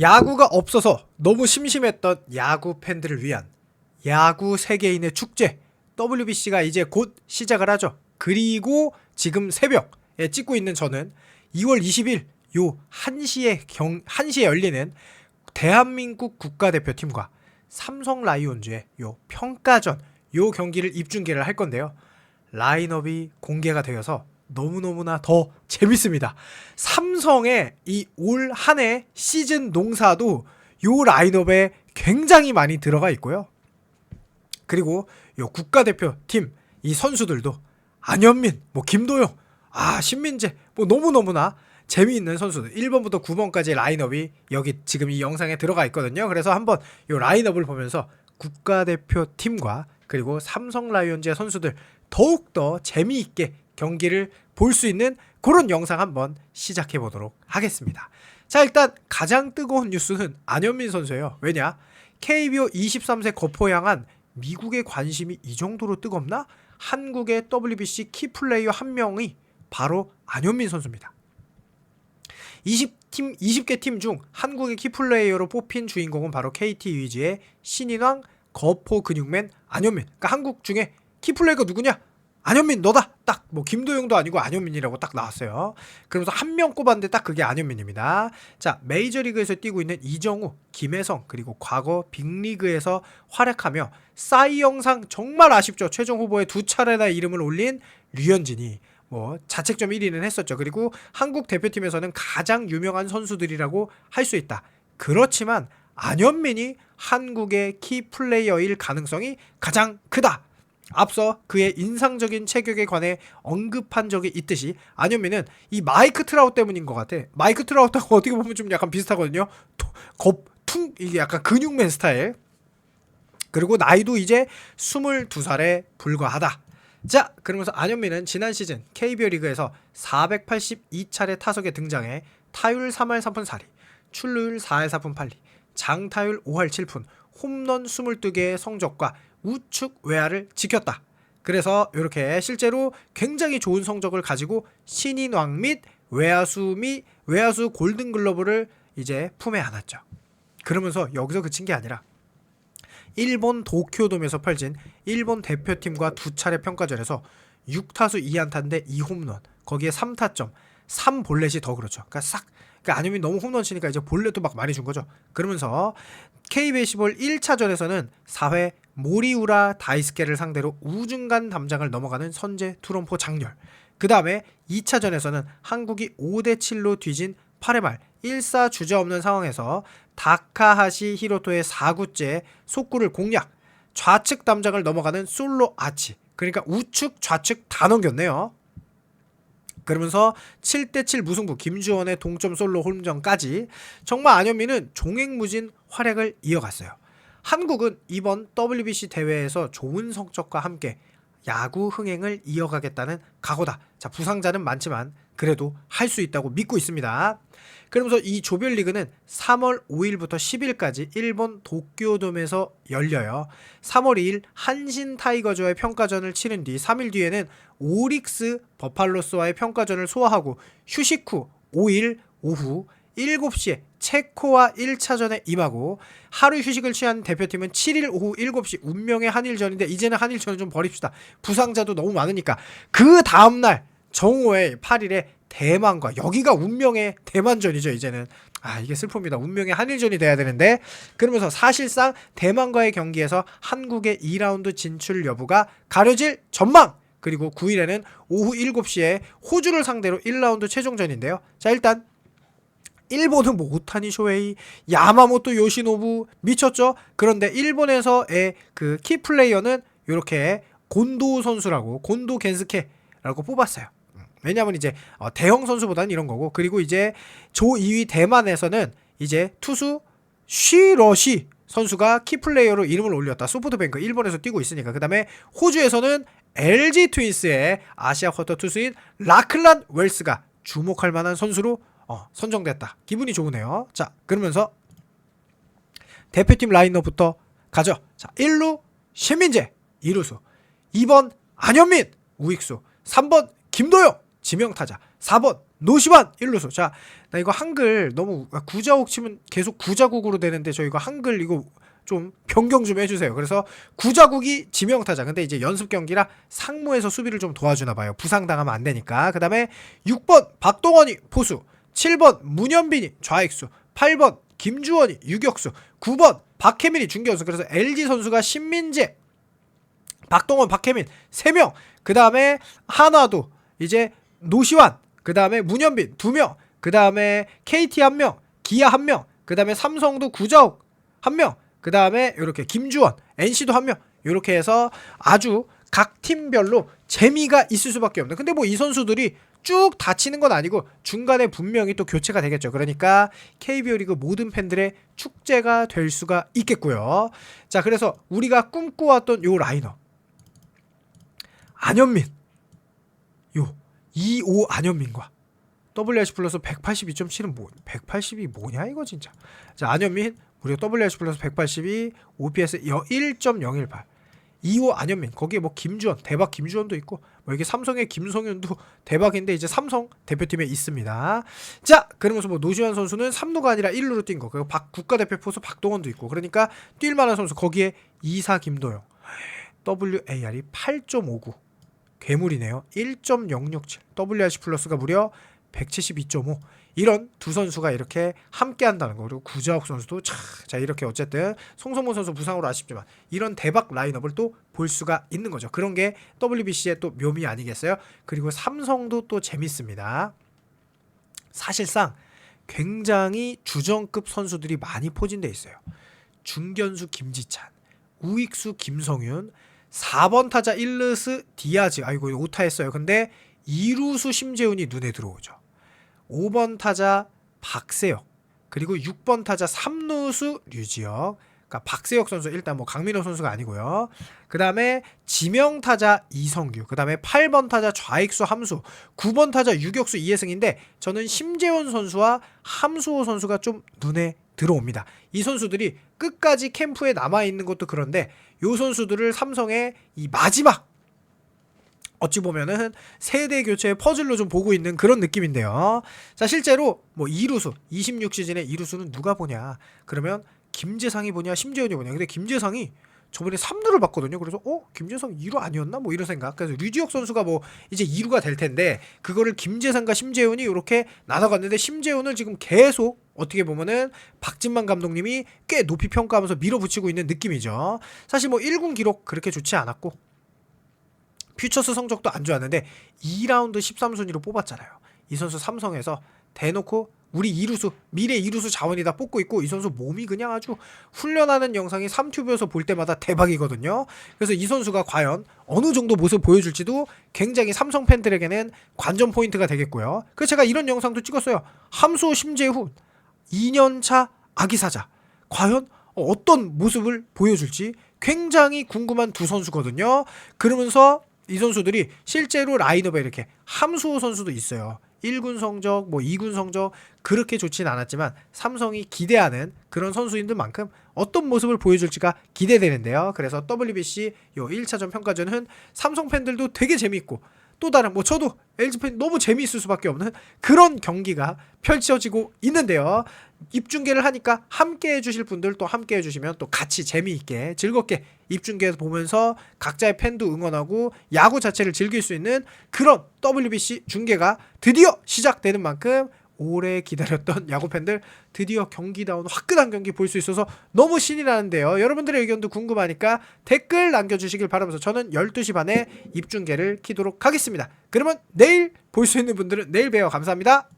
야구가 없어서 너무 심심했던 야구 팬들을 위한 야구 세계인의 축제 WBC가 이제 곧 시작을 하죠. 그리고 지금 새벽에 찍고 있는 저는 2월 20일 요 1시에 경 1시에 열리는 대한민국 국가대표팀과 삼성 라이온즈의 요 평가전 요 경기를 입중계를 할 건데요. 라인업이 공개가 되어서 너무너무나 더 재밌습니다. 삼성의 이 올 한 해 시즌 농사도 요 라인업에 굉장히 많이 들어가 있고요. 그리고 요 국가대표 팀 이 선수들도 안현민, 뭐 김도영, 아 신민재 뭐 너무너무나 재미있는 선수들 1번부터 9번까지 라인업이 여기 지금 이 영상에 들어가 있거든요. 그래서 한번 요 라인업을 보면서 국가대표 팀과 그리고 삼성 라이온즈의 선수들 더욱더 재미있게 경기를 볼 수 있는 그런 영상 한번 시작해 보도록 하겠습니다. 자, 일단 가장 뜨거운 뉴스는 안현민 선수예요. 왜냐? KBO 23세 거포 향한 미국의 관심이 이 정도로 뜨겁나? 한국의 WBC 키플레이어 한 명이 바로 안현민 선수입니다. 20팀 20개 팀 중 한국의 키플레이어로 뽑힌 주인공은 바로 KT 위즈의 신인왕 거포 근육맨 안현민. 그러니까 한국 중에 키플레이어가 누구냐? 안현민 너다. 딱 뭐 김도영도 아니고 안현민이라고 딱 나왔어요. 그러면서 한 명 꼽았는데 딱 그게 안현민입니다. 자 메이저리그에서 뛰고 있는 이정우, 김혜성 그리고 과거 빅리그에서 활약하며 싸이 영상 정말 아쉽죠. 최종 후보에 두 차례나 이름을 올린 류현진이 뭐 자책점 1위는 했었죠. 그리고 한국 대표팀에서는 가장 유명한 선수들이라고 할 수 있다. 그렇지만 안현민이 한국의 키 플레이어일 가능성이 가장 크다. 앞서 그의 인상적인 체격에 관해 언급한 적이 있듯이 안현민은 이 마이크 트라우 때문인 것 같아. 마이크 트라우하고 어떻게 보면 좀 약간 비슷하거든요. 토- 겁, 퉁 이게 약간 근육맨 스타일. 그리고 나이도 이제 22살에 불과하다. 자, 그러면서 안현민은 지난 시즌 KBO 리그에서 482차례 타석에 등장해 타율 3할 3푼 4리, 출루율 4할 4푼 8리, 장타율 5할 7푼, 홈런 22개의 성적과 우측 외야를 지켰다. 그래서 이렇게 실제로 굉장히 좋은 성적을 가지고 신인왕 및 외야수 및 외야수 골든글러브를 이제 품에 안았죠. 그러면서 여기서 그친 게 아니라 일본 도쿄돔에서 펼친 일본 대표팀과 두 차례 평가전에서 6타수 2안타인데 2홈런 거기에 3타점 3볼넷이 더 그렇죠. 그러니까 싹 그러니까 안현민 너무 홈런 치니까 이제 볼넷도 막 많이 준 거죠. 그러면서 KBL 1차전에서는 4회 모리우라 다이스케를 상대로 우중간 담장을 넘어가는 선제 투런포 장렬. 그 다음에 2차전에서는 한국이 5대 7로 뒤진 8회 말 1사 주자 없는 상황에서 다카하시 히로토의 4구째 속구를 공략. 좌측 담장을 넘어가는 솔로 아치. 그러니까 우측 좌측 다 넘겼네요. 그러면서 7대7 무승부 김주원의 동점 솔로 홈전까지 정말 안현민은 종횡무진 활약을 이어갔어요. 한국은 이번 WBC 대회에서 좋은 성적과 함께 야구 흥행을 이어가겠다는 각오다. 자, 부상자는 많지만 그래도 할 수 있다고 믿고 있습니다. 그러면서 이 조별리그는 3월 5일부터 10일까지 일본 도쿄돔에서 열려요. 3월 2일 한신 타이거즈와의 평가전을 치른 뒤 3일 뒤에는 오릭스 버팔로스와의 평가전을 소화하고 휴식 후 5일 오후 7시에 체코와 1차전에 임하고 하루 휴식을 취한 대표팀은 7일 오후 7시 운명의 한일전인데 이제는 한일전은 좀 버립시다. 부상자도 너무 많으니까. 그 다음 날 정오의 8일에 대만과 여기가 운명의 대만전이죠 이제는. 아 이게 슬픕니다. 운명의 한일전이 돼야 되는데. 그러면서 사실상 대만과의 경기에서 한국의 2라운드 진출 여부가 가려질 전망! 그리고 9일에는 오후 7시에 호주를 상대로 1라운드 최종전인데요. 자 일단 일본은 뭐 오타니 쇼헤이, 야마모토 요시노부 미쳤죠. 그런데 일본에서의 그 키 플레이어는 이렇게 곤도 선수라고 곤도 겐스케라고 뽑았어요. 음, 왜냐하면 이제 어, 대형 선수보다는 이런 거고 그리고 이제 조 2위 대만에서는 이제 투수 쉬러시 선수가 키 플레이어로 이름을 올렸다. 소프트뱅크 일본에서 뛰고 있으니까 그 다음에 호주에서는 LG 트윈스의 아시아 쿼터 투수인 라클란 웰스가 주목할 만한 선수로 어, 선정됐다. 기분이 좋으네요. 자, 그러면서 대표팀 라인업부터 가죠. 자, 1루 신민재, 2루수. 2번 안현민, 우익수. 3번 김도영, 지명타자. 4번 노시환 1루수. 자, 나 이거 한글 너무 구자욱 치면 계속 구자국으로 되는데 저 이거 한글 이거 좀 변경 좀 해주세요. 그래서 구자국이 지명타자. 근데 이제 연습 경기라 상무에서 수비를 좀 도와주나 봐요. 부상당하면 안 되니까. 그 다음에 6번 박동원이 포수, 7번 문현빈이 좌익수, 8번 김주원이 유격수, 9번 박혜민이 중견수. 그래서 LG 선수가 신민재, 박동원, 박혜민 3명. 그 다음에 하나도 이제 노시환, 그 다음에 문현빈 2명, 그 다음에 KT 1명, 기아 1명, 그 다음에 삼성도 구자욱 1명, 그 다음에 이렇게 김주원, NC도 1명, 이렇게 해서 아주 각 팀별로 재미가 있을 수밖에 없는. 근데 뭐 이 선수들이 쭉 다치는 건 아니고 중간에 분명히 또 교체가 되겠죠. 그러니까 KBO 리그 모든 팬들의 축제가 될 수가 있겠고요. 자, 그래서 우리가 꿈꿔왔던 요 라인업. 안현민. 요 25 안현민과 WRC 플러스 182.7은 뭐 180이 뭐냐 이거 진짜. 자, 안현민 무려 WRC 플러스 182 OPS 1.018. 2호 안현민 거기에 뭐 김주원 대박 김주원도 있고 뭐 이게 삼성의 김성윤도 대박인데 이제 삼성 대표팀에 있습니다. 자 그러면서 뭐 노시환 선수는 3루가 아니라 1루로 뛴 거. 그리고 박 국가대표 포수 박동원도 있고 그러니까 뛸 만한 선수 거기에 이사 김도영 WAR이 8.59 괴물이네요. 1.067 WRC 플러스가 무려 172.5 이런 두 선수가 이렇게 함께 한다는 거. 그리고 구자욱 선수도 차, 자 이렇게 어쨌든 송성문 선수 부상으로 아쉽지만 이런 대박 라인업을 또 볼 수가 있는 거죠. 그런 게 WBC의 또 묘미 아니겠어요? 그리고 삼성도 또 재밌습니다. 사실상 굉장히 주전급 선수들이 많이 포진돼 있어요. 중견수 김지찬 우익수 김성윤 4번 타자 일르스 디아즈. 아이고 이거 오타 했어요. 근데 2루수 심재훈이 눈에 들어오죠 5번 타자 박세혁 그리고 6번 타자 3루수 류지혁 그러니까 박세혁 선수 일단 뭐 강민호 선수가 아니고요. 그 다음에 지명 타자 이성규, 그 다음에 8번 타자 좌익수 함수, 9번 타자 유격수 이혜승인데 저는 심재원 선수와 함수호 선수가 좀 눈에 들어옵니다. 이 선수들이 끝까지 캠프에 남아 있는 것도 그런데 요 선수들을 삼성의 이 마지막 어찌 보면은 세대 교체의 퍼즐로 좀 보고 있는 그런 느낌인데요. 자, 실제로 뭐 이루수 26시즌에 이루수는 누가 보냐? 그러면 김재상이 보냐, 심재현이 보냐. 근데 김재상이 저번에 3루를 봤거든요. 그래서 어 김재상 2루 아니었나? 뭐 이런 생각. 그래서 류지혁 선수가 뭐 이제 2루가 될 텐데 그거를 김재상과 심재훈이 이렇게 나눠갔는데 심재훈을 지금 계속 어떻게 보면은 박진만 감독님이 꽤 높이 평가하면서 밀어붙이고 있는 느낌이죠. 사실 뭐 1군 기록 그렇게 좋지 않았고 퓨처스 성적도 안 좋았는데 2라운드 13순위로 뽑았잖아요. 이 선수 삼성에서 대놓고 우리 이루수 미래 이루수 자원이다 뽑고 있고 이 선수 몸이 그냥 아주 훈련하는 영상이 삼튜브에서 볼 때마다 대박이거든요. 그래서 이 선수가 과연 어느 정도 모습 보여줄지도 굉장히 삼성 팬들에게는 관전 포인트가 되겠고요. 그래서 제가 이런 영상도 찍었어요. 함수 심재훈 2년차 아기사자 과연 어떤 모습을 보여줄지 굉장히 궁금한 두 선수거든요. 그러면서 이 선수들이 실제로 라인업에 이렇게 함수호 선수도 있어요. 1군 성적, 뭐 2군 성적 그렇게 좋진 않았지만 삼성이 기대하는 그런 선수인들 만큼 어떤 모습을 보여줄지가 기대되는데요. 그래서 WBC 요 1차전 평가전은 삼성 팬들도 되게 재밌고 또 다른 뭐 저도 LG 팬 너무 재미있을 수밖에 없는 그런 경기가 펼쳐지고 있는데요. 입중계를 하니까 함께 해주실 분들 또 함께 해주시면 또 같이 재미있게 즐겁게 입중계에서 보면서 각자의 팬도 응원하고 야구 자체를 즐길 수 있는 그런 WBC 중계가 드디어 시작되는 만큼 오래 기다렸던 야구 팬들 드디어 경기다운 화끈한 경기 볼 수 있어서 너무 신이 나는데요. 여러분들의 의견도 궁금하니까 댓글 남겨주시길 바라면서 저는 12시 반에 입중계를 키도록 하겠습니다. 그러면 내일 볼 수 있는 분들은 내일 봬요. 감사합니다.